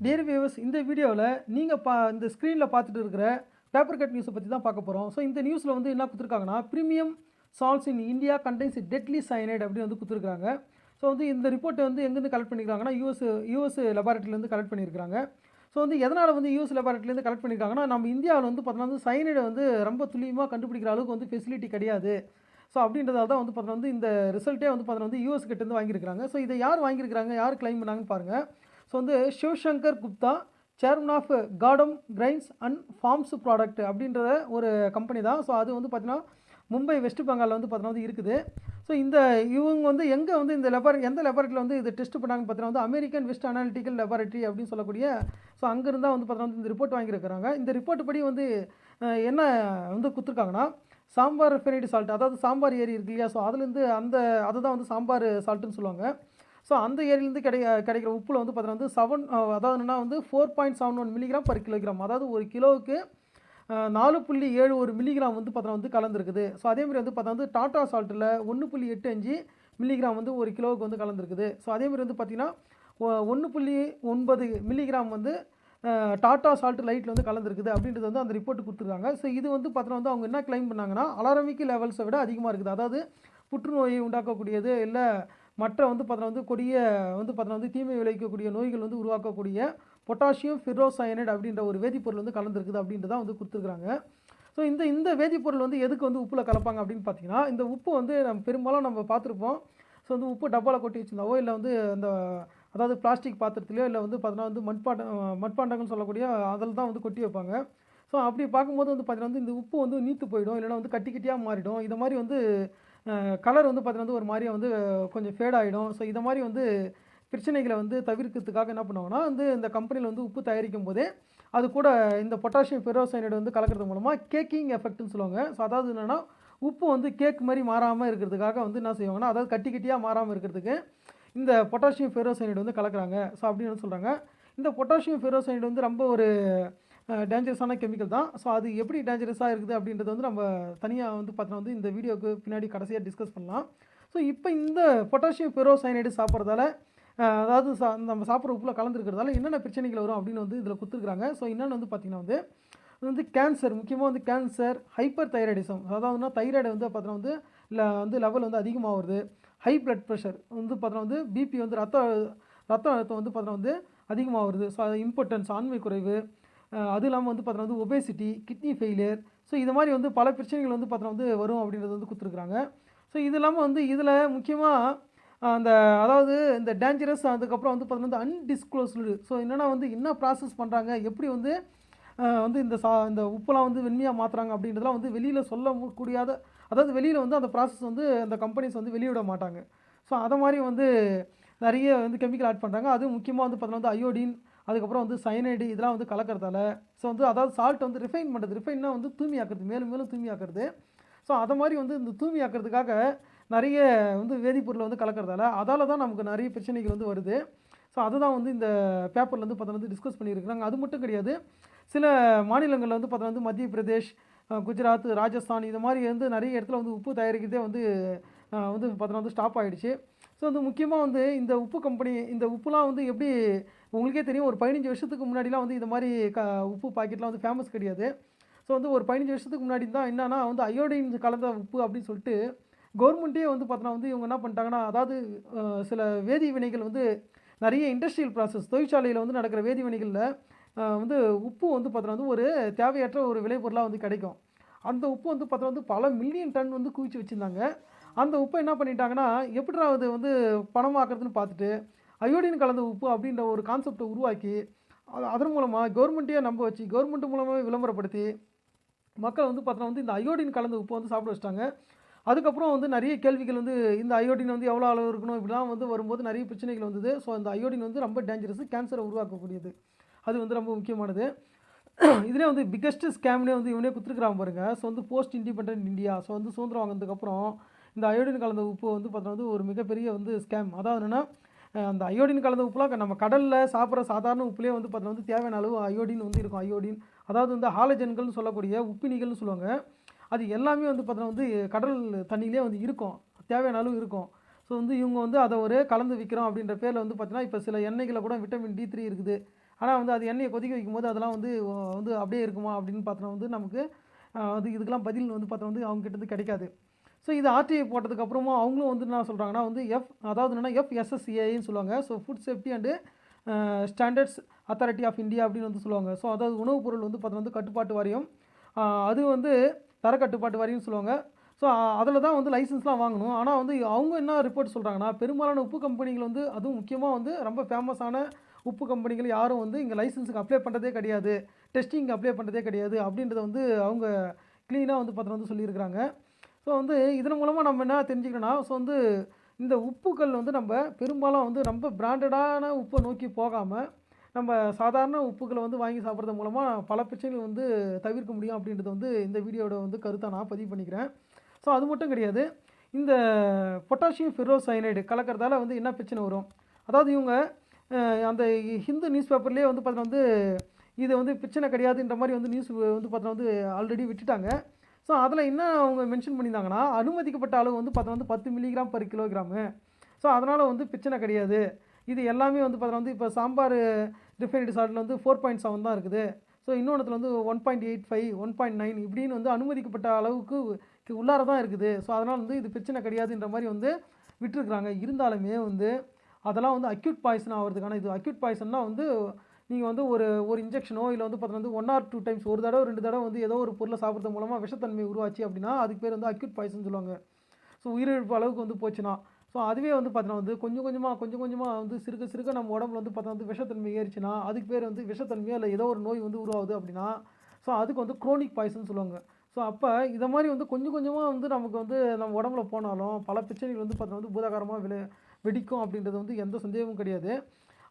Dear viewers இந்த வீடியோவில் நீங்கள் பா இந்த ஸ்க்ரீனில் பார்த்துட்டு இருக்கிற பேப்பர் கட் நியூஸை பற்றி தான் பார்க்க போகிறோம் ஸோ இந்த நியூஸில் வந்து என்ன கொடுத்துருக்காங்கன்னா premium salts in India contains deadly cyanide அப்படின்னு வந்து கொடுத்துருக்காங்க. ஸோ வந்து இந்த ரிப்போர்ட்டை வந்து எங்கேருந்து கலெக்ட் பண்ணியிருக்காங்கன்னா யூஎஸ் யூஎஸ் லெபார்ட்டரியிலேருந்து கலெக்ட் பண்ணியிருக்காங்க ஸோ வந்து எதனால் வந்து யூஎஸ் லெபார்ட்டரியிலேருந்து கலெக்ட் பண்ணியிருக்காங்கன்னா நம்ம இந்தியாவில் வந்து பார்த்தோன்னா வந்து சைனைடை வந்து ரொம்ப துல்லியமாக கண்டுபிடிக்கிற அளவுக்கு வந்து ஃபெசிலிட்டி கிடையாது. ஸோ அப்படின்றதால தான் வந்து பார்த்தோன்னா வந்து இந்த ரிசல்ட்டே வந்து பார்த்தோன்னா வந்து யூஎஸ் கிட்டேருந்து வாங்கியிருக்காங்க ஸோ இதை யார் வாங்கியிருக்காங்க யார் கிளைம் பண்ணாங்கன்னு பாருங்கள் ஸோ வந்து சிவசங்கர் குப்தா சேர்மன் ஆஃப் கார்டம் கிரைன்ஸ் அண்ட் ஃபார்ம்ஸ் ப்ராடக்ட் அப்படின்றத ஒரு கம்பெனி தான். ஸோ அது வந்து பார்த்தீங்கன்னா மும்பை வெஸ்ட் பெங்காலில் வந்து பார்த்தீங்கன்னா வந்து இருக்குது. ஸோ இந்த இவங்க வந்து எங்கே வந்து இந்த லெபார் எந்த லெபார்ட்டரியில் வந்து இது டெஸ்ட் பண்ணாங்கன்னு பார்த்தீங்கன்னா வந்து அமெரிக்கன் வெஸ்ட் அனாலிட்டிக்கல் லெபார்ட்டரி அப்படின்னு சொல்லக்கூடிய ஸோ அங்கேருந்து வந்து பார்த்தீங்கன்னா வந்து இந்த ரிப்போர்ட் வாங்கியிருக்கிறாங்க. இந்த ரிப்போர்ட் படி வந்து என்ன வந்து கொடுத்துருக்காங்கன்னா சாம்பார் ஃபெனைடு சால்ட் அதாவது சாம்பார் ஏரி இருக்கு இல்லையா? ஸோ அதுலேருந்து அந்த அதை தான் வந்து சாம்பார் சால்ட்டுன்னு சொல்லுவாங்க. ஸோ அந்த ஏரியிலேருந்து கிடை கிடைக்கிற உப்பில் வந்து பார்த்தீங்கன்னா வந்து செவன் அதாவது என்னென்னா வந்து four point seven one milligram per kilogram அதாவது ஒரு கிலோவுக்கு நாலு புள்ளி ஏழு ஒரு மில்லிகிராம் வந்து பார்த்தா வந்து கலந்துருக்குது. ஸோ அதேமாதிரி வந்து பார்த்தா வந்து டாட்டா சால்ட்டில் ஒன்று புள்ளி எட்டு அஞ்சு மில்லிகிராம் வந்து ஒரு கிலோவுக்கு வந்து கலந்துருக்குது. ஸோ அதேமாதிரி வந்து பார்த்திங்கன்னா ஒன்று புள்ளி ஒன்பது மில்லிகிராம் வந்து டாட்டா சால்ட் லைட்டில் வந்து கலந்துருக்குது அப்படின்றது வந்து அந்த ரிப்போர்ட் கொடுத்துருக்காங்க. ஸோ இது வந்து பார்த்தோன்னா வந்து அவங்க என்ன க்ளைம் பண்ணாங்கன்னா அலாரமிக்கு லெவல்ஸை விட அதிகமாக இருக்குது. அதாவது புற்றுநோயை உண்டாக்கக்கூடியது இல்லை மற்ற வந்து பார்த்தோன்னா வந்து கொடிய வந்து பார்த்தோன்னா வந்து தீமை விளைவிக்கக்கூடிய நோய்கள் வந்து உருவாக்கக்கூடிய பொட்டாசியம் ஃபிரோசயனைடு அப்படின்ற ஒரு வேதிப்பொருள் வந்து கலந்துருக்குது அப்படின்றத வந்து கொடுத்துருக்குறாங்க. ஸோ இந்த இந்த வேதிப்பொருள் வந்து எதுக்கு வந்து உப்பில் கலப்பாங்க அப்படின்னு பார்த்தீங்கன்னா இந்த உப்பு வந்து நம்ம பெரும்பாலும் நம்ம பார்த்துருப்போம். ஸோ வந்து உப்பு டப்பாவில் கொட்டி வச்சிருந்தாவோ இல்லை வந்து அந்த அதாவது பிளாஸ்டிக் பாத்திரத்துலையோ இல்லை வந்து பார்த்தீங்கன்னா வந்து மண்பாண்ட மண்பாண்டங்கள்னு சொல்லக்கூடிய அதில் தான் வந்து கொட்டி வைப்பாங்க. ஸோ அப்படி பார்க்கும்போது வந்து பார்த்தீங்கன்னா வந்து இந்த உப்பு வந்து நீத்து போயிடும் இல்லைன்னா வந்து கட்டி கட்டியாக மாறிடும். இதை மாதிரி வந்து கலர் வந்து பார்த்தீங்கன்னா வந்து ஒரு மாதிரியாக வந்து கொஞ்சம் ஃபேட் ஆகிடும் ஸோ இதை மாதிரி வந்து பிரச்சனைகளை வந்து தவிர்க்கிறதுக்காக என்ன பண்ணுவாங்கன்னா வந்து இந்த கம்பெனியில் வந்து உப்பு தயாரிக்கும் போதே அது கூட இந்த பொட்டாசியம் பெரோசைனைடு வந்து கலக்கிறது மூலமாக கேக்கிங் எஃபெக்ட்னு சொல்லுவாங்க. ஸோ அதாவது என்னென்னா உப்பு வந்து கேக் மாதிரி மாறாமல் இருக்கிறதுக்காக வந்து என்ன செய்வாங்கன்னா அதாவது கட்டி கட்டியாக மாறாமல் இருக்கிறதுக்கு இந்த பொட்டாசியம் ஃபெரோசைனைடு வந்து கலக்குறாங்க. ஸோ அப்படின்னு சொல்கிறாங்க இந்த பொட்டாசியம் ஃபெரோசைனைடு வந்து ரொம்ப ஒரு டேஞ்சரஸான கெமிக்கல் தான். ஸோ அது எப்படி டேஞ்சரஸாக இருக்குது அப்படின்றது வந்து நம்ம தனியாக வந்து பார்த்தோன்னா வந்து இந்த வீடியோக்கு பின்னாடி கடைசியாக டிஸ்கஸ் பண்ணலாம். ஸோ இப்போ இந்த பொட்டாசியம் ஃபெரோசைனைடு சாப்பிட்றதால அதாவது சா நம்ம சாப்பிட்ற உப்பில் கலந்துருக்கிறதால என்னென்ன பிரச்சனைகள் வரும் அப்படின்னு வந்து இதில் கொடுத்துருக்குறாங்க ஸோ என்னென்னு வந்து பார்த்திங்கன்னா வந்து வந்து கேன்சர் முக்கியமாக வந்து கேன்சர் ஹைப்பர் தைராய்டிசம் அதாவதுனா தைராய்டு வந்து பார்த்தோன்னா வந்து வந்து லெவல் வந்து அதிகமாக வருது ஹை பிளட் ப்ரெஷர் வந்து பார்த்தோன்னா வந்து பிபி வந்து ரத்த ரத்த அழுத்தம் வந்து பார்த்தோன்னா வந்து அதிகமாக வருது ஸோ அது இம்பார்ட்டன்ஸ் ஆண்மை குறைவு. அது இல்லாமல் வந்து பார்த்தோன்னா வந்து ஒபேசிட்டி கிட்னி ஃபெயிலியர் ஸோ இது மாதிரி வந்து பல பிரச்சனைகள் வந்து பார்த்தோன்னா வந்து வரும் அப்படின்றது வந்து கொடுத்துருக்குறாங்க. ஸோ இது இல்லாமல் வந்து இதில் முக்கியமாக அந்த அதாவது இந்த டேஞ்சரஸ் அதுக்கப்புறம் வந்து பார்த்தோன்னா வந்து அன்டிஸ்க்ளோஸ்டு ஸோ என்னென்னா வந்து என்ன ப்ராசஸ் பண்ணுறாங்க எப்படி வந்து வந்து இந்த சா இந்த உப்பெல்லாம் வந்து வெண்மையாக மாற்றுறாங்க அப்படின்றதெல்லாம் வந்து வெளியில் சொல்ல முடியாத கூடியாத அதாவது வெளியில் வந்து அந்த ப்ராசஸ் வந்து அந்த கம்பெனிஸ் வந்து வெளியிட மாட்டாங்க. ஸோ அதை மாதிரி வந்து நிறைய வந்து கெமிக்கல் ஆட் பண்ணுறாங்க அது முக்கியமாக வந்து பார்த்தோன்னா வந்து அயோடின் அதுக்கப்புறம் வந்து சைனைடு இதெல்லாம் வந்து கலக்கறதால ஸோ வந்து அதாவது சால்ட் வந்து ரிஃபைன் பண்ணுறது ரிஃபைன்னா வந்து தூய்மையாக்குறது மேலும் மேலும் தூய்மையாக்குறது. ஸோ அதை மாதிரி வந்து இந்த தூய்மையாக்குறதுக்காக நிறைய வந்து வேதிப்பொருளை வந்து கலக்கறதால அதால தான் நமக்கு நிறைய பிரச்சனைகள் வந்து வருது. ஸோ அதுதான் வந்து இந்த பேப்பரில் வந்து பார்த்தா வந்து டிஸ்கஸ் பண்ணியிருக்கிறாங்க. அது மட்டும் கிடையாது சில மாநிலங்களில் வந்து பார்த்தா வந்து மத்திய பிரதேஷ் குஜராத் ராஜஸ்தான் இது மாதிரி வந்து நிறைய இடத்துல வந்து உப்பு தயாரிக்கிறதே வந்து வந்து பார்த்தோன்னா வந்து ஸ்டாப் ஆகிடுச்சு ஸோ வந்து முக்கியமாக வந்து இந்த உப்பு கம்பெனி இந்த உப்புலாம் வந்து எப்படி உங்களுக்கே தெரியும் ஒரு பதினஞ்சு வருஷத்துக்கு முன்னாடிலாம் வந்து இந்த மாதிரி க உப்பு பாக்கெட்லாம் வந்து ஃபேமஸ் கிடையாது. ஸோ வந்து ஒரு பதினஞ்சு வருஷத்துக்கு முன்னாடி தான் என்னன்னா வந்து அயோடின் கலந்த உப்பு அப்படின்னு சொல்லிட்டு கவர்மெண்ட்டே வந்து பார்த்தோன்னா வந்து இவங்க என்ன பண்ணிட்டாங்கன்னா அதாவது சில வேதி வினைகள் வந்து நிறைய இண்டஸ்ட்ரியல் ப்ராசஸ் தொழிற்சாலையில் வந்து நடக்கிற வேதி வினைகளில் வந்து உப்பு வந்து பார்த்தோன்னா வந்து ஒரு தேவையற்ற ஒரு விளைபொருளாக வந்து கிடைக்கும். அந்த உப்பு வந்து பார்த்தோன்னா வந்து பல மில்லியன் டன் வந்து குவிச்சு வச்சுருந்தாங்க. அந்த உப்பை என்ன பண்ணிட்டாங்கன்னா எப்படிடா அது வந்து பணமாக்குறதுன்னு பார்த்துட்டு அயோடின் கலந்த உப்பு அப்படின்ற ஒரு கான்செப்டை உருவாக்கி அதன் மூலமாக கவர்மெண்ட்டையே நம்ப வச்சு கவர்மெண்ட் மூலமாக விளம்பரப்படுத்தி மக்கள் வந்து பார்த்தோன்னா வந்து இந்த அயோடின் கலந்த உப்பு வந்து சாப்பிட வச்சிட்டாங்க. அதுக்கப்புறம் வந்து நிறைய கேள்விகள் வந்து இந்த அயோடின் வந்து எவ்வளோ அளவு இருக்கணும் இப்படிலாம் வந்து வரும்போது நிறைய பிரச்சனைகள் வந்தது. ஸோ இந்த அயோடின் வந்து ரொம்ப டேஞ்சரஸ் கேன்சரை உருவாக்கக்கூடியது. அது வந்து ரொம்ப முக்கியமானது. இதிலே வந்து பிக்கஸ்ட் ஸ்கேம்னே வந்து இவனே கொடுத்துருக்குறாங்க பாருங்கள் ஸோ வந்து போஸ்ட் இண்டிபெண்டன்ட் இந்தியா ஸோ வந்து சுதந்திரம் வாங்கினதுக்கப்புறம் இந்த அயோடின் கலந்த உப்பு வந்து பார்த்தோன்னா வந்து ஒரு மிகப்பெரிய வந்து ஸ்கேம் அதாவது என்னென்னா அந்த அயோடின் கலந்த உப்புலாம் நம்ம கடலில் சாப்பிட்ற சாதாரண உப்புலேயே வந்து பார்த்தோன்னா வந்து தேவையான அளவு அயோடின் வந்து இருக்கும். அயோடின் அதாவது வந்து ஹாலஜன்கள்னு சொல்லக்கூடிய உப்பினிகள்னு சொல்லுவாங்க. அது எல்லாமே வந்து பார்த்தோன்னா வந்து கடல் தண்ணியிலே வந்து இருக்கும். தேவையான அளவு இருக்கும். ஸோ வந்து இவங்க வந்து அதை ஒரு கலந்து விற்கிறோம் அப்படின்ற பேரில் வந்து பார்த்தீங்கன்னா இப்போ சில எண்ணெய்களை கூட விட்டமின் டி த்ரீ இருக்குது. ஆனால் வந்து அது எண்ணெயை கொதிக்க வைக்கும் போது அதெல்லாம் வந்து வந்து அப்படியே இருக்குமா அப்படின்னு பார்த்தோன்னா வந்து நமக்கு அது இதுக்கெல்லாம் பதில் வந்து பார்த்தோன்னா வந்து அவங்க கிட்டேருந்து கிடைக்காது. ஸோ இது ஆர்டிஐ போட்டதுக்கு அப்புறமா அவங்களும் வந்து என்ன சொல்கிறாங்கன்னா வந்து எஃப் அதாவது என்னென்னா எஃப்எஸ்எஸ்சிஐன்னு சொல்லுவாங்க. So food safety and standards authority of India அப்படின்னு வந்து சொல்லுவாங்க. ஸோ அதாவது உணவுப் பொருள் வந்து பார்த்தீங்கன்னா வந்து கட்டுப்பாட்டு வாரியம். அது வந்து தர கட்டுப்பாட்டு வாரியம்னு சொல்லுவாங்க. ஸோ அதில் தான் வந்து லைசன்ஸ்லாம் வாங்கணும். ஆனால் வந்து அவங்க என்ன ரிப்போர்ட் சொல்கிறாங்கன்னா பெரும்பாலான உப்பு கம்பெனிகள் வந்து அதுவும் முக்கியமாக வந்து ரொம்ப ஃபேமஸான உப்பு கம்பெனிகள் யாரும் வந்து இங்கே லைசன்ஸுக்கு அப்ளை பண்ணுறதே கிடையாது. டெஸ்டிங்க்கு அப்ளை பண்ணுறதே கிடையாது அப்படின்றத வந்து அவங்க க்ளீனாக வந்து பார்த்தோன்னா வந்து சொல்லியிருக்கிறாங்க. ஸோ வந்து இதன் மூலமாக நம்ம என்ன தெரிஞ்சுக்கணும்னா ஸோ வந்து இந்த உப்புக்கள் வந்து நம்ம பெரும்பாலும் வந்து ரொம்ப பிராண்டடான உப்பை நோக்கி போகாமல் நம்ம சாதாரண உப்புகளை வந்து வாங்கி சாப்பிட்றது மூலமாக பல பிரச்சனைகள் வந்து தவிர்க்க முடியும் அப்படின்றது வந்து இந்த வீடியோட வந்து கருத்தை நான் பதிவு பண்ணிக்கிறேன். ஸோ அது மட்டும் கிடையாது. இந்த பொட்டாசியம் ஃபெரோசைனைடு கலக்கிறதால வந்து என்ன பிரச்சனை வரும்? அதாவது இவங்க அந்த ஹிந்து நியூஸ் பேப்பர்லேயே வந்து பார்த்தீங்கன்னா வந்து இது வந்து பிரச்சனை கிடையாதுன்ற மாதிரி வந்து நியூஸ் வந்து பார்த்தீங்கன்னா வந்து ஆல்ரெடி விட்டுட்டாங்க. ஸோ அதில் என்ன அவங்க மென்ஷன் பண்ணியிருந்தாங்கன்னா அனுமதிக்கப்பட்ட அளவு வந்து பார்த்தா வந்து பத்து மில்லிகிராம் பர் கிலோகிராமு ஸோ அதனால் வந்து பிரச்சனை கிடையாது. இது எல்லாமே வந்து பார்த்தா வந்து இப்போ சாம்பார் ரிஃபைனரி சால்ட்டில் வந்து ஃபோர் பாயிண்ட் செவன் தான் இருக்குது. ஸோ இன்னொன்றுல வந்து one point eight five one point nine இப்படின்னு வந்து அனுமதிக்கப்பட்ட அளவுக்கு உள்ளார தான் இருக்குது. ஸோ அதனால் வந்து இது பிரச்சனை கிடையாதுன்ற மாதிரி வந்து விட்டுருக்குறாங்க. இருந்தாலுமே வந்து அதெல்லாம் வந்து அக்யூட் பாய்சன் ஆகிறதுக்கான இது அக்யூட் பாய்சன்னா வந்து நீங்கள் வந்து ஒரு ஒரு இன்ஜெக்ஷனோ இல்லை வந்து பார்த்தீங்கன்னா வந்து ஒன் ஆர் டூ டைம்ஸ் ஒரு தடவை ரெண்டு தடவை வந்து ஏதோ ஒரு பொருளை சாப்பிட்றது மூலமாக விஷத்தன்மை உருவாச்சு அப்படின்னா அதுக்கு பேர் வந்து அக்யூட் பாய்சன் சொல்லுவாங்க. ஸோ உயிரிழப்பு அளவுக்கு வந்து போச்சுன்னா. ஸோ அதுவே வந்து பார்த்தீங்கன்னா வந்து கொஞ்சம் கொஞ்சமாக கொஞ்சம் கொஞ்சமாக வந்து சிறுக சிறுக நம்ம உடம்புல வந்து பார்த்தா வந்து விஷத்தன்மை ஏறிச்சுன்னா அதுக்கு பேர் வந்து விஷத்தன்மையோ இல்லை ஏதோ ஒரு நோய் வந்து உருவாகுது அப்படின்னா ஸோ அதுக்கு வந்து குரோனிக் பாய்சன் சொல்லுவாங்க. ஸோ அப்போ இதை மாதிரி வந்து கொஞ்சம் கொஞ்சமாக வந்து நமக்கு வந்து நம்ம உடம்புல போனாலும் பல பிரச்சனைகள் வந்து பார்த்தீங்கன்னா வந்து பூதாகாரமாக விளை வெடிக்கும் அப்படின்றது வந்து எந்த சந்தேகமும் கிடையாது.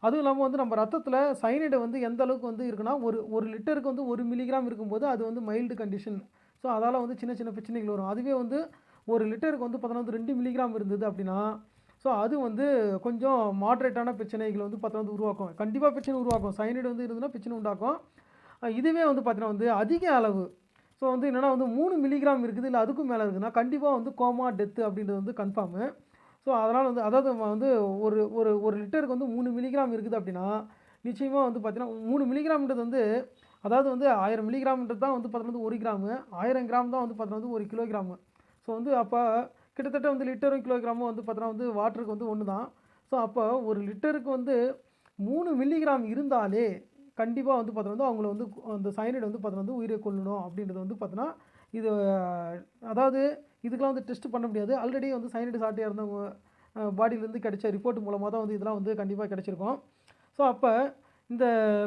அதுவும் இல்லாமல் வந்து நம்ம ரத்தத்தில் சைனைடு வந்து எந்த அளவுக்கு வந்து இருக்குன்னா ஒரு ஒரு லிட்டருக்கு வந்து ஒரு மில்லிகிராம் இருக்கும்போது அது வந்து மைல்டு கண்டிஷன் ஸோ அதால் வந்து சின்ன சின்ன பிரச்சனைகள் வரும். அதுவே வந்து ஒரு லிட்டருக்கு வந்து பார்த்தோன்னா வந்து ரெண்டு மில்லிகிராம் இருந்தது அப்படின்னா ஸோ அது வந்து கொஞ்சம் மாட்ரேட்டான பிரச்சனைகள் வந்து பார்த்தா வந்து உருவாக்கும். கண்டிப்பாக பிரச்சனை உருவாக்கும். சைனைடு வந்து இருந்ததுன்னா பிரச்சனை உண்டாக்கும். இதுவே வந்து பார்த்தீங்கன்னா வந்து அதிக அளவு. ஸோ வந்து என்னென்னா வந்து மூணு மில்லிகிராம் இருக்குது இல்லை அதுக்கும் மேலே இருக்குதுன்னா கண்டிப்பாக வந்து கோமா டெத்து அப்படின்றது வந்து கன்ஃபார்மு ஸோ அதனால் வந்து அதாவது வந்து ஒரு ஒரு ஒரு லிட்டருக்கு வந்து மூணு மில்லிகிராம் இருக்குது அப்படின்னா நிச்சயமாக வந்து பார்த்தீங்கன்னா மூணு மில்லிகிராம்ன்றது வந்து அதாவது வந்து ஆயிரம் மில்லிகிராம்ன்றது தான் வந்து பார்த்தீங்கன்னா வந்து ஒரு கிராமு ஆயிரம் கிராம் தான் வந்து பார்த்தீங்கன்னா வந்து ஒரு கிலோகிராமு ஸோ வந்து அப்போ கிட்டத்தட்ட வந்து லிட்டரும் கிலோகிராமும் வந்து பார்த்தீங்கன்னா வந்து வாட்டருக்கு வந்து ஒன்று தான். ஸோ அப்போ ஒரு லிட்டருக்கு வந்து மூணு மில்லிகிராம் இருந்தாலே கண்டிப்பாக வந்து பார்த்தோன்னா வந்து அவங்கள வந்து அந்த சைனைடு வந்து பார்த்தோன்னா வந்து உயிரை கொள்ளணும் அப்படின்றது வந்து பார்த்தோன்னா இது அதாவது இதுக்கெலாம் வந்து டெஸ்ட் பண்ண முடியாது. ஆல்ரெடி வந்து சைனைடு சாட்டியாக இருந்தவங்க பாடியிலேருந்து கிடைச்ச ரிப்போர்ட் மூலமாக தான் வந்து இதெல்லாம் வந்து கண்டிப்பாக கிடச்சிருக்கும். ஸோ அப்போ இந்த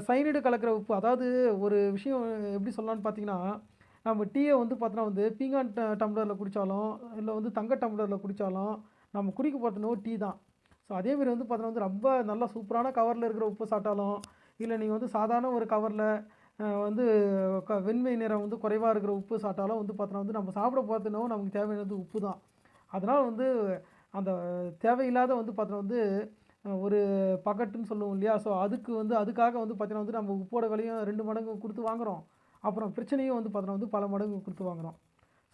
சைனைடு கலக்கிற உப்பு அதாவது ஒரு விஷயம் எப்படி சொல்லலான்னு பார்த்தீங்கன்னா நம்ம டீயை வந்து பார்த்தோன்னா வந்து பீங்கான் டம்ளரில் குடித்தாலும் இல்லை வந்து தங்க டம்ளரில் குடித்தாலும் நம்ம குடிக்க போகிறதுனோ டீ தான். ஸோ அதேமாரி வந்து பார்த்தோன்னா வந்து ரொம்ப நல்லா சூப்பரான கவரில் இருக்கிற உப்பு சாப்பிட்டாலும் இல்லை நீங்கள் வந்து சாதாரண ஒரு கவரில் வந்து க வெண்மை நிறம் வந்து குறைவாக இருக்கிற உப்பு சாப்பிட்டாலும் வந்து பார்த்தோன்னா வந்து நம்ம சாப்பிட பார்த்தோன்னா நமக்கு தேவையானது உப்பு தான் அதனால் வந்து அந்த தேவையில்லாத வந்து பார்த்தோன்னா வந்து ஒரு பக்கெட்டுன்னு சொல்லுவோம் இல்லையா? ஸோ அதுக்கு வந்து அதுக்காக வந்து பார்த்தீங்கன்னா வந்து நம்ம உப்போட விலையும் ரெண்டு மடங்கு கொடுத்து வாங்குகிறோம் அப்புறம் பிரச்சனையும் வந்து பார்த்தோன்னா வந்து பல மடங்கு கொடுத்து வாங்குகிறோம்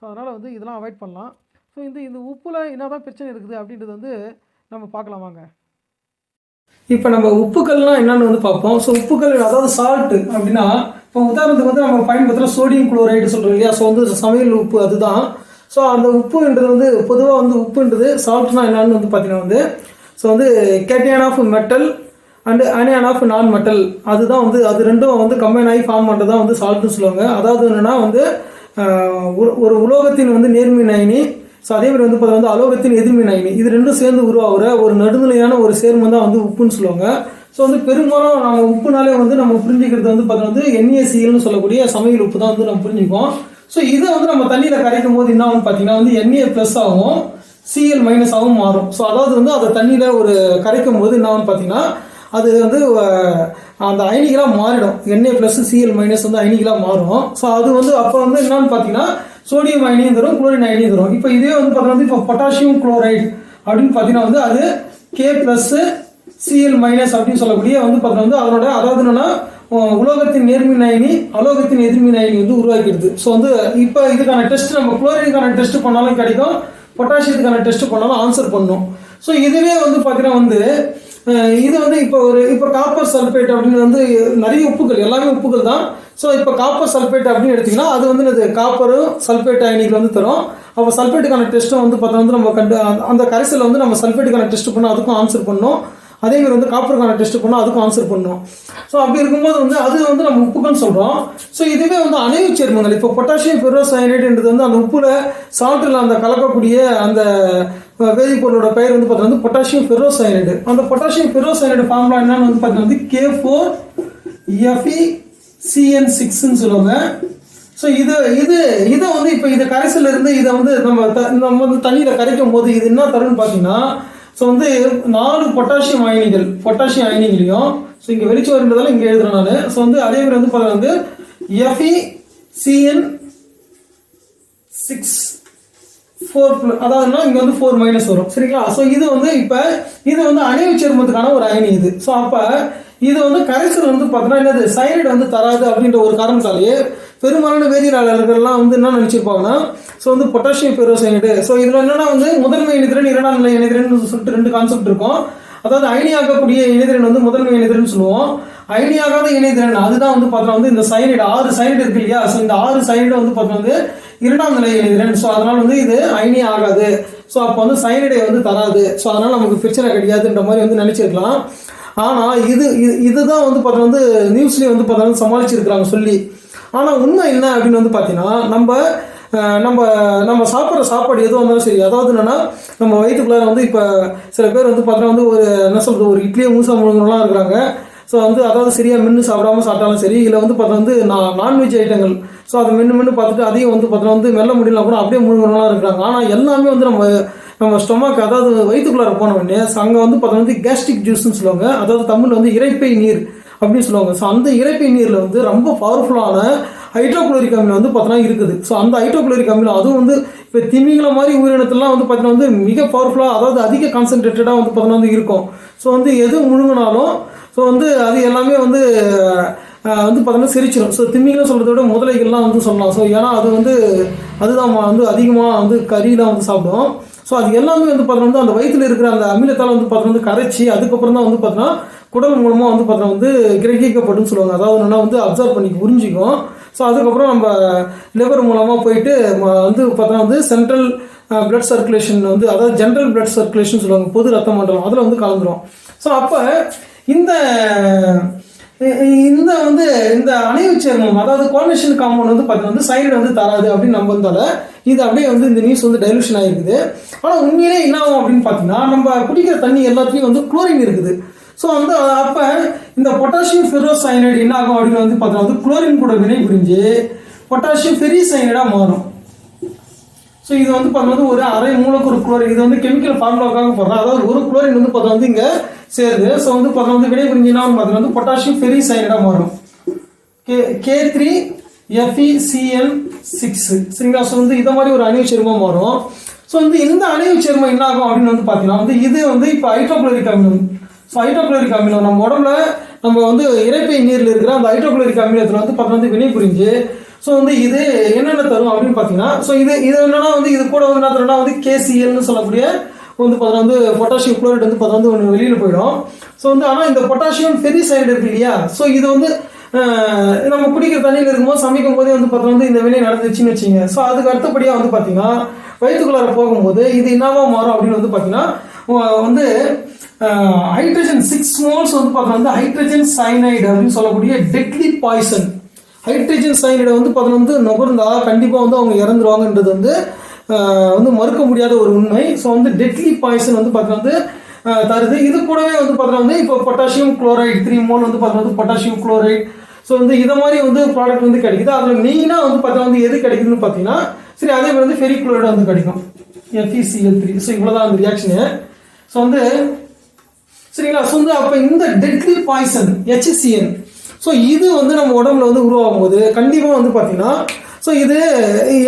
ஸோ அதனால் வந்து இதெல்லாம் அவாய்ட் பண்ணலாம். ஸோ இந்த இந்த உப்பில் என்ன தான் பிரச்சனை இருக்குது அப்படின்றது வந்து நம்ம பார்க்கலாம் வாங்க. இப்போ நம்ம உப்புக்கள்லாம் என்னன்னு வந்து பார்ப்போம். ஸோ உப்புக்கள் அதாவது சால்ட்டு அப்படின்னா இப்போ உதாரணத்துக்கு வந்து நம்ம பயன்படுத்துகிற சோடியம் குளோரைடு சொல்கிறோம் இல்லையா? ஸோ வந்து சமையல் உப்பு அதுதான். ஸோ அந்த உப்புன்றது வந்து பொதுவாக வந்து உப்புன்றது சால்ட்னா என்னன்னு வந்து பார்த்தீங்கன்னா வந்து ஸோ வந்து cation of metal and anion of non metal அதுதான் வந்து அது ரெண்டும் வந்து கம்பைன் ஆகி ஃபார்ம் பண்ணுறது தான் வந்து சால்ட்னு சொல்லுவாங்க. அதாவது என்னென்னா வந்து ஒரு ஒரு உலோகத்தின் வந்து நேர்மின் அயனி ஸோ அதே மாதிரி வந்து பார்த்தீங்கன்னா வந்து அலோகத்தின் எதிர்மின் அயனி இது ரெண்டும் சேர்ந்து உருவாகிற ஒரு நடுநிலையான ஒரு சேர்மம் தான் வந்து உப்புன்னு சொல்லுவாங்க. ஸோ வந்து பெரும்பாலும் நம்ம உப்புனாலே வந்து நம்ம புரிஞ்சுக்கிறது வந்து பார்த்தீங்கன்னா வந்து என்ஏசிஎல்னு சொல்லக்கூடிய சமையல் உப்பு தான் வந்து நம்ம புரிஞ்சுக்குவோம். ஸோ இதை வந்து நம்ம தண்ணியில் கரைக்கும் போது என்ன ஆகும் பார்த்தீங்கன்னா வந்து என்ஏ ப்ளஸ் ஆகும் சிஎல் மைனஸ் ஆகும் மாறும். ஸோ அதாவது வந்து அதை தண்ணியில் ஒரு கரைக்கும் போது என்ன ஆகும் பார்த்தீங்கன்னா அது வந்து அந்த அயனிகளாக மாறிடும். என்ஏ ப்ளஸ் சிஎல் மைனஸ் வந்து அயனிகளாக மாறும். ஸோ அது வந்து அப்போ வந்து என்னன்னு பார்த்தீங்கன்னா சோடியம் அயனியும் தரும் குளோரின் அயனியும் தரும். இப்போ இதே வந்து பார்த்தீங்கன்னா வந்து இப்போ பொட்டாசியம் குளோரைட் அப்படின்னு பார்த்தீங்கன்னா வந்து அது கே ப்ளஸ்ஸு சிஎல் மைனஸ் அப்படின்னு சொல்லக்கூடிய வந்து பார்த்தீங்கன்னா வந்து அதனோட அதாவது என்னன்னா உலோகத்தின் நேர்மின் அயனி அலோகத்தின் எதிர்மின் அயனி வந்து உருவாக்கிடுது. ஸோ வந்து இப்போ இதுக்கான டெஸ்ட் நம்ம குளோரினுக்கான டெஸ்ட் பண்ணாலும் கிடைக்கும் பொட்டாசியத்துக்கான டெஸ்ட் பண்ணாலும் ஆன்சர் பண்ணும். ஸோ இதுவே வந்து பார்த்தீங்கன்னா வந்து இது வந்து இப்போ ஒரு இப்போ காப்பர் சல்ஃபேட் அப்படின்னு வந்து நிறைய உப்புகள் எல்லாமே உப்புகள் தான். ஸோ இப்போ காப்பர் சல்ஃபேட் அப்படின்னு எடுத்திங்கன்னா அது வந்து இது காப்பரும் சல்ஃபேட் அயனிகள் வந்து தரும். அப்போ சல்ஃபேட்டுக்கான டெஸ்ட்டும் வந்து பார்த்தா வந்து நம்ம கண்டு அந்த- அந்த கரைசலில் வந்து நம்ம சல்ஃபேட்டுக்கான டெஸ்ட் பண்ணோம் அதுக்கும் ஆன்சர் பண்ணோம் அதே மாதிரி வந்து காப்பருக்கான டெஸ்ட் பண்ணோம் அதுக்கும் ஆன்சர் பண்ணோம் ஸோ அப்படி இருக்கும்போது வந்து அது வந்து நம்ம உப்புக்குன்னு சொல்கிறோம் ஸோ இதுவே வந்து அணைவு சேர்மங்கள். இப்போ பொட்டாசியம் பெரோசைனேட்ன்றது வந்து அந்த உப்புல சால்ட்டில் அந்த கலக்கக்கூடிய அந்த வேதிப்பொருளோட பெயர் வந்து பார்த்தீங்கன்னா வந்து பொட்டாசியம் பெரோசைனேடு அந்த பொட்டாசியம் பெரோசைனேடு ஃபார்முலா என்னன்னு வந்து பார்த்தீங்கன்னா வந்து K four F E C N சிக்ஸ்ன்னு சொல்லுவாங்க. ஸோ இது இது இதை வந்து இப்போ இதை கரைசல்ல இருந்து இதை வந்து நம்ம த நம்ம வந்து தண்ணியில் கரைக்கும் போது இது என்ன தரும்னு பார்த்தீங்கன்னா ஸோ வந்து நாலு பொட்டாசியம் அயனிகள் பொட்டாசியம் அயனிகளையும் ஸோ இங்கே வெளிச்சம் வருன்றதால இங்கே எழுதுறேன் நான். ஸோ வந்து அதே மாதிரி வந்து பார்த்தா வந்து எஃப்இ சிஎன் சிக்ஸ் ஃபோர் அதாவதுனா இங்கே வந்து ஃபோர் மைனஸ் வரும். சரிங்களா? ஸோ இது வந்து இப்போ இது வந்து அணைவு சேர்மத்துக்கான ஒரு அயனி இது. ஸோ அப்போ இது வந்து கரைசல் வந்து பார்த்தோன்னா என்னது? சைனைடு வந்து தராது அப்படின்ற ஒரு காரணத்தாலேயே பெரும்பாலான வேதியியலாளர்கள்லாம் வந்து என்ன நினச்சிருப்பாங்கன்னா ஸோ வந்து பொட்டாசியம் பெரோசைனேடு ஸோ இதில் என்னென்னா வந்து முதன்மை இணைதிறன் இரண்டாம் நிலை இணைதிறன் சொல்லிட்டு ரெண்டு கான்செப்ட் இருக்கும். அதாவது அயனியாக்கக்கூடிய இணைதிறன் வந்து முதன்மை இணைதிறன் சொல்லுவோம். அயனியாகாத இணைதிறன் அதுதான் வந்து பார்த்தோன்னா வந்து இந்த சைனைடு ஆறு சைனைடு இருக்கு இல்லையா? ஸோ இந்த ஆறு சைனைடு வந்து பார்த்தோன்னா வந்து இரண்டாம் நிலை இணைதிறன். ஸோ அதனால் வந்து இது அயனி ஆகாது. ஸோ அப்போ வந்து சைனடை வந்து தராது. ஸோ அதனால் நமக்கு பிரச்சனை கிடையாதுன்ற மாதிரி வந்து நினச்சிருக்கலாம். ஆனால் இது இது இதுதான் வந்து பார்த்தோன்னா வந்து நியூஸ்லேயே வந்து பார்த்தோன்னா சமாளிச்சிருக்கிறாங்க சொல்லி. ஆனால் உண்மை என்ன அப்படின்னு வந்து பார்த்தீங்கன்னா நம்ம நம்ம நம்ம சாப்பிட்ற சாப்பாடு எதுவும் இருந்தாலும் சரி அதாவது என்னென்னா நம்ம வயிற்றுக்குள்ளார வந்து இப்போ சில பேர் வந்து பார்த்தோன்னா வந்து ஒரு என்ன சொல்கிறது ஒரு இட்லியை மூசா முழுங்கலாம் இருக்கிறாங்க. ஸோ வந்து அதாவது சரியாக மின்னு சாப்பிடாம சாப்பிட்டாலும் சரி இல்லை வந்து பார்த்தா வந்து நான் நான்வெஜ் ஐட்டங்கள். ஸோ அதை மென்று மென்று பார்த்துட்டு அதையும் வந்து பார்த்தா வந்து மெல்ல முடியல கூட அப்படியே முழுங்கலாம் இருக்கிறாங்க. ஆனால் எல்லாமே வந்து நம்ம நம்ம ஸ்டொமக் அதாவது வயிற்றுக்குள்ளார போன உடனே அங்கே வந்து பார்த்தோம்னா வந்து கேஸ்ட்ரிக் ஜூஸ்னு சொல்லுவாங்க. அதாவது தமிழில் வந்து இறைப்பை நீர் அப்படின்னு சொல்லுவாங்க. ஸோ அந்த இறைப்பை நீரில் வந்து ரொம்ப பவர்ஃபுல்லான ஹைட்ரோக்ளோரிக் அமிலம் வந்து பார்த்தோன்னா இருக்குது. ஸோ அந்த ஹைட்ரோக்ளோரிக் அமிலம் அதுவும் வந்து இப்போ திமிங்கல மாதிரி உயிரினத்துலாம் வந்து பார்த்தீங்கன்னா வந்து மிக பவர்ஃபுல்லாக அதாவது அதிக கான்சென்ட்ரேட்டடாக வந்து பார்த்தோன்னா வந்து இருக்கும். ஸோ வந்து எது முழுங்கினாலும் ஸோ வந்து அது எல்லாமே வந்து வந்து பார்த்தோன்னா சிரிச்சிடும் ஸோ திமிங்கலம் சொல்கிறத விட முதலைகள்லாம் வந்து சொல்லலாம் ஸோ ஏன்னா அது வந்து அதுதான் வந்து அதிகமாக வந்து கறியெலாம் வந்து சாப்பிடும். ஸோ அது எல்லாமே வந்து பார்த்தோன்னா வந்து அந்த வயிற்றில் இருக்கிற அந்த அமிலத்தால் வந்து பார்த்தோன்னா வந்து கரைச்சி அதுக்கப்புறம் தான் வந்து பார்த்தோன்னா குடல் மூலமாக வந்து பார்த்தோன்னா வந்து கிரகிக்கப்படும் சொல்லுவாங்க. அதாவது என்னென்னா வந்து அப்சர்வ் பண்ணி புரிஞ்சிக்கும் ஸோ அதுக்கப்புறம் நம்ம லிவர் மூலமாக போயிட்டு வந்து பார்த்தோன்னா வந்து சென்ட்ரல் பிளட் சர்க்குலேஷன் வந்து அதாவது ஜென்ரல் பிளட் சர்க்குலேஷன் சொல்லுவாங்க. பொது ரத்த மண்டலம் அதில் வந்து கலந்துரும். ஸோ அப்போ இந்த இந்த வந்து இந்த அணைவு சேர்மம் அதாவது கோனேஷன் காம்பவுண்ட் வந்து பார்த்தீங்கன்னா வந்து சைடு வந்து தராது அப்படின்னு நம்புறதால இது அப்படியே வந்து இந்த நியூஸ் வந்து டைலூஷன் ஆகிருக்குது ஆனால் உண்மையிலே என்ன ஆகும் அப்படின்னு பார்த்தீங்கன்னா நம்ம குடிக்கிற தண்ணி எல்லாத்துலேயும் வந்து குளோரின் இருக்குது. ஸோ வந்து அப்போ இந்த பொட்டாசியம் ஃபெரோசைனைடு என்ன ஆகும் அப்படின்னு வந்து பார்த்தீங்கன்னா வந்து குளோரின் கூட வினை புரிஞ்சு பொட்டாசியம் ஃபெரிசைனைடாக மாறும். ஸோ இது வந்து பார்த்தீங்கன்னா வந்து ஒரு அரை மூலக்கூறு குளோரின் இது வந்து கெமிக்கல் ஃபார்முலாக்காக போடுறோம். அதாவது ஒரு குளோரின் வந்து பார்த்தா வந்து இங்கே சேருது ஸோ வந்து பார்த்தா வந்து விடை புரிஞ்சுன்னா பார்த்தீங்கன்னா வந்து பொட்டாசியம் ஃபெரிசைனைடாக மாறும். K K three F E C L six சரிங்களா? ஸோ வந்து இதை மாதிரி ஒரு அணைவு சேர்மம் வரும் ஸோ வந்து இந்த அணைவு சேர்மம் என்ன ஆகும் அப்படின்னு வந்து பார்த்தீங்கன்னா வந்து இது வந்து இப்போ ஹைட்ரோக்ளோரிக் அமிலம் ஸோ ஹைட்ரோக்ளோரிக் அமிலம் நம்ம உடம்புல நம்ம வந்து இறைப்பை நீரில் இருக்கிற அந்த ஹைட்ரோக்ளோரிக் அமிலத்தில் வந்து பார்த்தா வந்து வினை புரிஞ்சு ஸோ வந்து இது என்னென்ன தரும் அப்படின்னு பார்த்தீங்கன்னா ஸோ இது இது என்னன்னா வந்து இது கூட வந்து என்ன தரும்னா வந்து கேசிஎல்னு சொல்லக்கூடிய வந்து பார்த்தா வந்து பொட்டாசியம் குளோரைட் வந்து பார்த்தா வந்து ஒன்று வெளியில் போயிடும். ஸோ வந்து ஆனால் இந்த பொட்டாசியம் ஃபெரிசைடு இருக்கு இல்லையா? ஸோ இது வந்து நம்ம குடிக்கிற தண்ணியில் இருக்கும்போது சமைக்கும் போதே வந்து பார்த்தோம்னா வந்து இந்த வேலையை நடந்துச்சுன்னு வச்சுங்க. ஸோ அதுக்கு அடுத்தபடியாக வந்து பார்த்தீங்கன்னா வயிற்றுக்குள்ளார போகும்போது இது என்னவா மாறும் அப்படின்னு வந்து பார்த்தீங்கன்னா வந்து ஹைட்ரஜன் சிக்ஸ் மோல்ஸ் வந்து பார்த்தோம்னா வந்து ஹைட்ரஜன் சைனைடு அப்படின்னு சொல்லக்கூடிய டெட்லி பாய்சன் ஹைட்ரஜன் சைனைடை வந்து பார்த்தோம்னா வந்து நுகர்ந்தா கண்டிப்பாக வந்து அவங்க இறந்துருவாங்கன்றது வந்து வந்து மறுக்க முடியாத ஒரு உண்மை. ஸோ வந்து டெட்லி பாய்சன் வந்து பார்த்தீங்கன்னா வந்து தருது. இது கூடவே வந்து பார்த்தீங்கன்னா வந்து இப்போ பொட்டாசியம் குளோரைட் த்ரீ மோல் வந்து பார்த்தீங்கன்னா வந்து பொட்டாசியம் குளோரைட் ஸோ வந்து இதை மாதிரி வந்து ப்ராடக்ட் வந்து கிடைக்குது. அதில் மெயினாக வந்து பார்த்தீங்கன்னா வந்து எது கிடைக்குதுன்னு பார்த்தீங்கன்னா சரி அதே மாதிரி வந்து ஃபெரிக் குளோரைட் வந்து கிடைக்கும். எஃப்இசிஎல் த்ரீ ஸோ இவ்வளோதான் அந்த ரியாக்ஷனு ஸோ வந்து சரிங்களா? ஸோ வந்து அப்போ இந்த டெட்லி பாய்சன் ஹெச்சிசிஎன் ஸோ இது வந்து நம்ம உடம்புல வந்து உருவாகும் போது கண்டிப்பாக வந்து பார்த்தீங்கன்னா ஸோ இது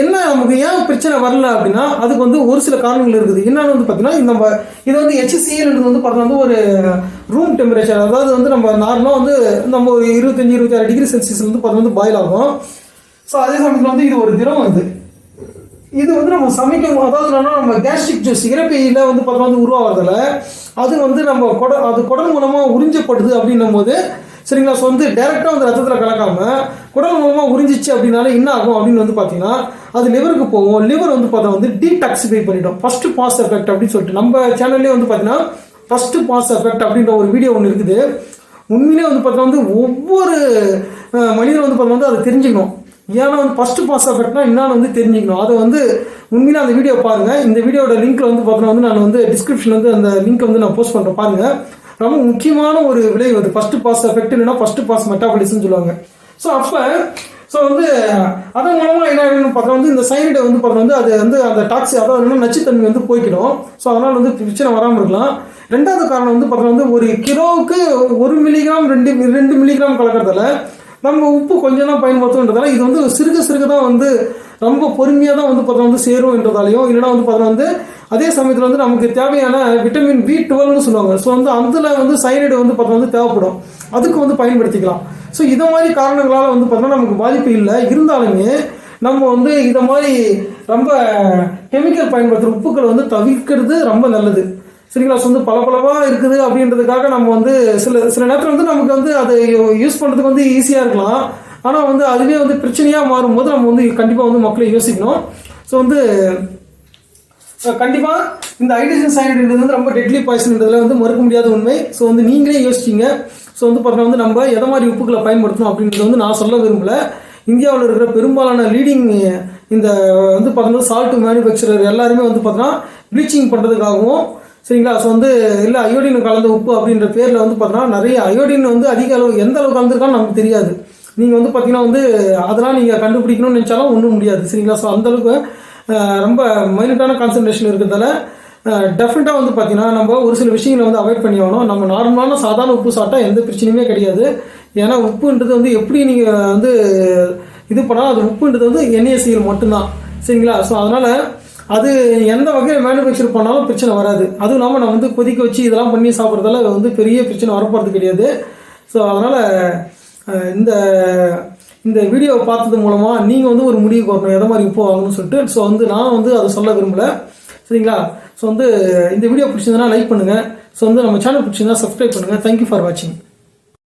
என்ன நமக்கு ஏன் பிரச்சனை வரல அப்படின்னா அதுக்கு வந்து ஒரு சில காரணங்கள் இருக்குது. என்னன்னு வந்து பார்த்தீங்கன்னா இந்த நம்ம இது வந்து ஹெச்சிசிஎல் வந்து பார்த்தீங்கன்னா வந்து ஒரு ரூம் டெம்பரேச்சர் அதாவது வந்து நம்ம நார்மலாக வந்து நம்ம ஒரு இருபத்தஞ்சி இருபத்தாறு டிகிரி செல்சியஸ் வந்து பார்த்தீங்கன்னா வந்து பாயில் ஆகும். ஸோ அதே சமயத்தில் வந்து இது ஒரு திரவம் இது. இது வந்து நம்ம சமைக்கும் அதாவது நம்ம கேஸ்ட்ரிக் ஜூஸ் இறப்பையில் வந்து பார்த்தோம்னா வந்து உருவாகிறதுல அது வந்து நம்ம குட அது குடல் மூலமாக உறிஞ்சப்படுது அப்படின்னும் போது சரிங்களா? ஸோ வந்து டேரெக்டாக வந்து ரத்தத்தில் கலக்காம குடல் மூலமாக உறிஞ்சிச்சு அப்படின்னாலே என்ன ஆகும் அப்படின்னு வந்து பார்த்தீங்கன்னா அது லிவருக்கு போகும். லிவர் வந்து பார்த்தா வந்து டீடாக்சிஃபை பண்ணிடும். ஃபஸ்ட்டு பாஸ் எஃபெக்ட் அப்படின்னு சொல்லிட்டு நம்ம சேனல்லே வந்து பார்த்தீங்கன்னா ஃபஸ்ட்டு பாஸ் எஃபெக்ட் அப்படின்ற ஒரு வீடியோ ஒன்று இருக்குது. உண்மையிலே வந்து பார்த்தா வந்து ஒவ்வொரு மனிதரும் வந்து பார்த்தா வந்து அதை தெரிஞ்சுக்கணும். ஏன்னா வந்து ஃபஸ்ட்டு பாஸ் எஃபெக்ட்னா என்னன்னு வந்து தெரிஞ்சுக்கணும். அதை வந்து உண்மையிலே அந்த வீடியோ பாருங்கள் இந்த வீடியோட லிங்க்கில் வந்து பார்த்தோன்னா வந்து நான் வந்து டிஸ்கிரிப்ஷன் வந்து அந்த லிங்க் வந்து நான் போஸ்ட் பண்ணுறேன் பாருங்கள் ரொம்ப முக்கியமான ஒரு விளைவு அது. ஃபஸ்ட்டு பாஸ் எஃபெக்ட் இல்லைன்னா ஃபர்ஸ்ட் பாஸ் மெட்டாபாலிசம்னு சொல்லுவாங்க. ஸோ அப்போ ஸோ வந்து அதன் மூலமாக என்ன ஆகுதுன்னு பார்த்தா வந்து இந்த சைனடை வந்து பார்த்தா வந்து அது வந்து அந்த டாக்ஸி அதாவது வந்து நச்சுத்தன்மை வந்து போய்க்கிடும். ஸோ அதனால் வந்து பிரச்சனை வராமல் இருக்கலாம். ரெண்டாவது காரணம் வந்து பார்த்தா வந்து ஒரு கிலோவுக்கு ஒரு மில்லிகிராம் ரெண்டு ரெண்டு மில்லிகிராம் கலக்கிறதால நம்ம உப்பு கொஞ்சம் தான் பயன்படுத்துன்றதால இது வந்து சிறுக சிறுக தான் வந்து ரொம்ப பொறுமையாக தான் வந்து பார்த்தா வந்து சேரும் என்றதாலையும் இல்லைனா வந்து பார்த்தா வந்து அதே சமயத்தில் வந்து நமக்கு தேவையான விட்டமின் பி டுவெல்னு சொல்லுவாங்க. ஸோ வந்து அதில் வந்து சைனைடு வந்து பார்த்தா வந்து தேவைப்படும். அதுக்கு வந்து பயன்படுத்திக்கலாம். ஸோ இதை மாதிரி காரணங்களால் வந்து பார்த்தோன்னா நமக்கு பாதிப்பு இல்லை. இருந்தாலுமே நம்ம வந்து இதை மாதிரி ரொம்ப கெமிக்கல் பயன்படுத்துகிற உப்புக்களை வந்து தவிர்க்கிறது ரொம்ப நல்லது. சரிங்களா? ஸோ வந்து பளபளவாக இருக்குது அப்படின்றதுக்காக நம்ம வந்து சில சில நேரத்தில் வந்து நமக்கு வந்து அதை யூஸ் பண்ணுறதுக்கு வந்து ஈஸியாக இருக்கலாம். ஆனால் வந்து அதுவே வந்து பிரச்சனையாக மாறும்போது நம்ம வந்து கண்டிப்பாக வந்து மக்களை யோசிக்கணும். ஸோ வந்து கண்டிப்பாக இந்த ஹைட்ரஜன் சைனைடுன்றது வந்து ரொம்ப டெட்லி பாய்சன்ன்றதுல வந்து மறுக்க முடியாத உண்மை. ஸோ வந்து நீங்களே யோசிச்சிங்க. ஸோ வந்து பார்த்தா வந்து நம்ம எதை மாதிரி உப்புகளை பயன்படுத்தணும் அப்படின்றது வந்து நான் சொல்ல விரும்பல. இந்தியாவில் இருக்கிற பெரும்பாலான லீடிங் இந்த வந்து பார்த்தோம்னா சால்ட் மேனுஃபேக்சரர் எல்லாருமே வந்து பார்த்தோன்னா ப்ளீச்சிங் பண்ணுறதுக்காகவும் சரிங்களா? ஸோ வந்து இல்லை அயோடின் கலந்த உப்பு அப்படின்ற பேரில் வந்து பார்த்தோன்னா நிறைய அயோடின் வந்து அதிக அளவு எந்த அளவு கலந்துருக்கான்னு நமக்கு தெரியாது. நீங்கள் வந்து பார்த்தீங்கன்னா வந்து அதெல்லாம் நீங்கள் கண்டுபிடிக்கணும்னு நினச்சாலும் ஒன்றும் முடியாது சரிங்களா? ஸோ அந்தளவுக்கு ரொம்ப மைனட்டான கான்சன்ட்ரேஷன் இருக்கிறதால டெஃபினட்டாக வந்து பார்த்தீங்கன்னா நம்ம ஒரு சில விஷயங்களை வந்து அவாய்ட் பண்ணி ஆகணும். நம்ம நார்மலான சாதாரண உப்பு சாப்பிட்டா எந்த பிரச்சனையுமே கிடையாது. ஏன்னா உப்புன்றது வந்து எப்படி நீங்கள் வந்து இது பண்ணாலும் அது உப்புன்றது வந்து என்ஏசிஎல் மட்டும்தான் சரிங்களா? ஸோ அதனால் அது எந்த வகையில் மேனுஃபேக்சர் பண்ணாலும் பிரச்சனை வராது. அதுவும் இல்லாமல் நான் வந்து கொதிக்க வச்சு இதெல்லாம் பண்ணி சாப்பிட்றதால வந்து பெரிய பிரச்சனை வரப்போகிறது கிடையாது. ஸோ அதனால் இந்த இந்த வீடியோவை பார்த்தது மூலமாக நீங்கள் வந்து ஒரு முடிவுக்கு வரணும் எதை மாதிரி உப்பு வாங்கணும்னு சொல்லிட்டு. ஸோ வந்து நான் வந்து அதை சொல்ல விரும்பல. சரிங்களா? ஸோ வந்து இந்த வீடியோ பிடிச்சிருந்தனா லைக் பண்ணுங்கள் ஸோ வந்து நம்ம சேனல் பிடிச்சிருந்தா சப்ஸ்கிரைப் பண்ணுங்கள் தேங்க்யூ ஃபார் வாட்சிங்